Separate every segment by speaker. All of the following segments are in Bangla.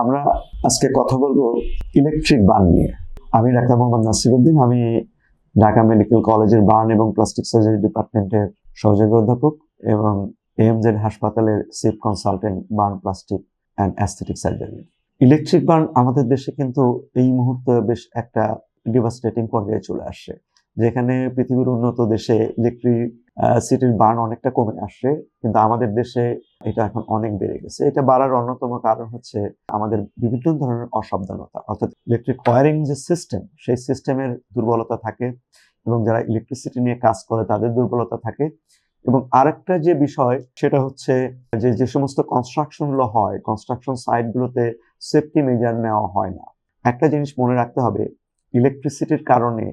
Speaker 1: আমরা আজকে কথা বলব ইলেকট্রিক বার্ন নিয়ে। আমি ডাক্তার মোহাম্মদ নাসিরুদ্দিন, আমি ঢাকা মেডিকেল কলেজের বার্ন এবং প্লাস্টিক সার্জারি ডিপার্টমেন্টের সহযোগী অধ্যাপক এবং এএমজেড হাসপাতালের chief consultant burn plastic and aesthetic surgery electric burn আমাদের দেশে কিন্তু এই মুহূর্তে বেশ একটা ডিভাস্টেটিং পর্যায়ে চলে আসছে, যেখানে পৃথিবীর উন্নত দেশে ইলেকট্রিক সিটির বার্ন অনেকটা কমে আসছে কিন্তু আমাদের দেশে এটা এখন অনেক বেড়ে গেছে। এটা বাড়ার অন্যতম কারণ হচ্ছে আমাদের বিভিন্ন ধরনের অসাবধানতা। অর্থাৎ ইলেকট্রিক ওয়ারিং যে সিস্টেম সেই সিস্টেমের দুর্বলতা থাকে এবং যারা ইলেকট্রিসিটি নিয়ে কাজ করে তাদের দুর্বলতা থাকে। এবং আরেকটা যে বিষয়, সেটা হচ্ছে যে যে সমস্ত কনস্ট্রাকশনগুলো হয় কনস্ট্রাকশন সাইটগুলোতে সেফটি মেজার নেওয়া হয় না। একটা জিনিস মনে রাখতে হবে ইলেকট্রিসিটির কারণে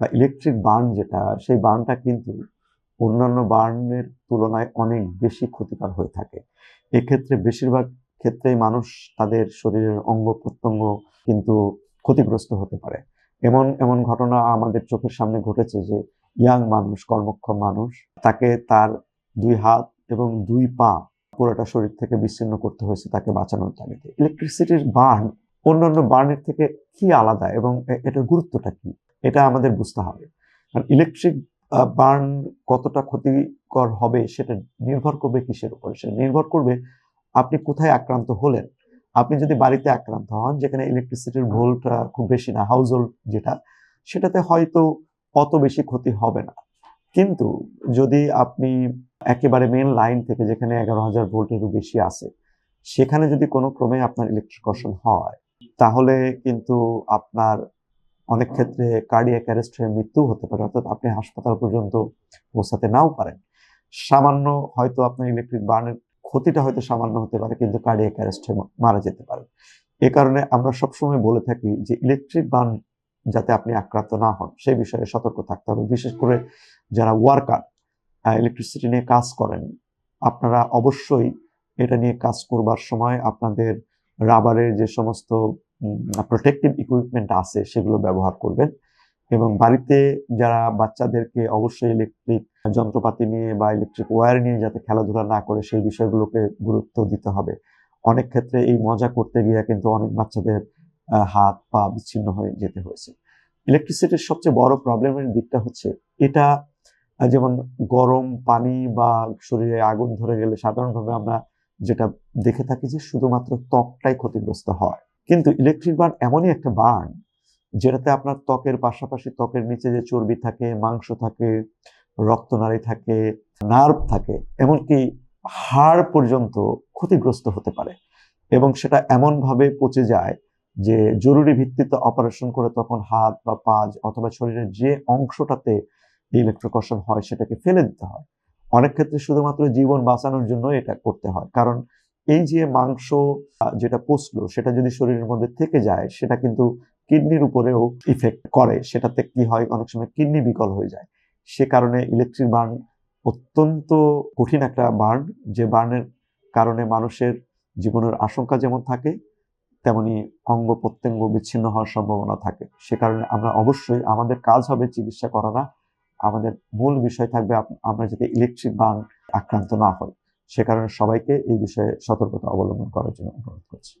Speaker 1: বা ইলেকট্রিক বার্ন যেটা, সেই বার্নটা কিন্তু অন্যান্য বার্নের তুলনায় অনেক বেশি ক্ষতিকর হয়ে থাকে। এক্ষেত্রে বেশিরভাগ ক্ষেত্রেই মানুষ তাদের শরীরের অঙ্গ প্রত্যঙ্গ কিন্তু ক্ষতিগ্রস্ত হতে পারে। এমন এমন ঘটনা আমাদের চোখের সামনে ঘটেছে যে ইয়াং মানুষ, কর্মক্ষম মানুষ, তাকে তার দুই হাত এবং দুই পা পুরোটা শরীর থেকে বিচ্ছিন্ন করতে হয়েছে তাকে বাঁচানোর তাগিদে ইলেকট্রিসিটির বার্ন অন্যান্য বার্নের থেকে কি আলাদা এবং এটার গুরুত্বটা কি? এটা আমাদের বুঝতে হবে। কারণ ইলেকট্রিক বার্ন কতটা ক্ষতিকর হবে সেটা নির্ভর করবে কিসের উপর। সেটা নির্ভর করবে আপনি কোথায় আক্রান্ত হলেন। আপনি যদি বাড়িতে আক্রান্ত হন, যেখানে ইলেকট্রিসিটির ভোল্টটা খুব বেশি না হাউস যেটা, সেটাতে হয়তো অত বেশি ক্ষতি হবে না। কিন্তু যদি আপনি একেবারে মেন লাইন থেকে, যেখানে এগারো হাজার ভোল্টেরও বেশি আছে, সেখানে যদি কোনো ক্রমে আপনার ইলেকট্রিকশন হয়, তাহলে কিন্তু আপনার অনেক ক্ষেত্রে কার্ডিয়াক অ্যারেস্ট হয়ে মৃত্যু হতে পারে, অর্থাৎ আপনি হাসপাতাল পর্যন্ত পৌঁছাতে নাও পারেন। সামান্য হয়তো আপনার ইলেকট্রিক বার্নের ক্ষতিটা হয়তো সামান্য হতে পারে, কিন্তু কার্ডিয়াক অ্যারেস্ট হয়ে মারা যেতে পারে। এ কারণে আমরা সবসময় বলে থাকি যে ইলেকট্রিক বার্ন যাতে আপনি আক্রান্ত না হন সেই বিষয়ে সতর্ক থাকতে হবে। বিশেষ করে যারা ওয়ার্কার ইলেকট্রিসিটি নিয়ে কাজ করেন, আপনারা অবশ্যই এটা নিয়ে কাজ করবার সময় আপনাদের রাবারের যে সমস্ত প্রোটেক্টিভ ইকুইপমেন্ট আছে, সেগুলো ব্যবহার করবেন। এবং বাড়িতে যারা বাচ্চাদেরকে অবশ্যই ইলেকট্রিক যন্ত্রপাতি নিয়ে বা ইলেকট্রিক ওয়্যার নিয়ে যাতে খেলাধুলা না করে, সেই বিষয়গুলোকে গুরুত্ব দিতে হবে। অনেক ক্ষেত্রে এই মজা করতে গিয়ে কিন্তু অনেক বাচ্চাদের হাত পা বিচ্ছিন্ন হয়ে যেতে হয়েছে। ইলেকট্রিসিটির সবচেয়ে বড় প্রবলেমের দিকটা হচ্ছে, এটা যেমন গরম পানি বা শরীরে আগুন ধরে গেলে সাধারণভাবে আমরা যেটা দেখে থাকি যে শুধুমাত্র ত্বকটাই ক্ষতিগ্রস্ত হয়। কিন্তু ইলেকট্রিক বার্ন এমনই একটা বার্ন যেটাতে আপনার ত্বকের পাশাপাশি ত্বকের নিচে যে চর্বি থাকে, মাংস থাকে রক্তনালী থাকে নার্ভ থাকে, এমনকি হাড় পর্যন্ত ক্ষতিগ্রস্ত হতে পারে। এবং সেটা এমনভাবে পচে যায় যে জরুরি ভিত্তিতে অপারেশন করে তখন হাত বা পা অথবা শরীরের যে অংশটাতে ইলেকট্রোকশন হয় সেটাকে ফেলে দিতে হয়। অনেক ক্ষেত্রে শুধুমাত্র জীবন বাঁচানোর জন্য এটা করতে হয়। কারণ এই যে মাংস যেটা পচলো সেটা যদি শরীরের মধ্যে থেকে যায়, সেটা কিন্তু কিডনির উপরেও ইফেক্ট করে। সেটাতে কি হয়? অনেক সময় কিডনি বিকল হয়ে যায়। সে কারণে ইলেকট্রিক বার্ন অত্যন্ত কঠিন একটা বার্ন যে বার্নের কারণে মানুষের জীবনের আশঙ্কা যেমন থাকে, তেমনি অঙ্গ প্রত্যঙ্গ বিচ্ছিন্ন হওয়ার সম্ভাবনা থাকে। সে কারণে আমরা অবশ্যই, আমাদের কাজ হবে চিকিৎসা করা আমাদের মূল বিষয় থাকবে আমরা যাতে ইলেকট্রিক বার্ন আক্রান্ত না হই। সে কারণে সবাইকে এই বিষয়ে সতর্কতা অবলম্বন করার জন্য অনুরোধ করছি।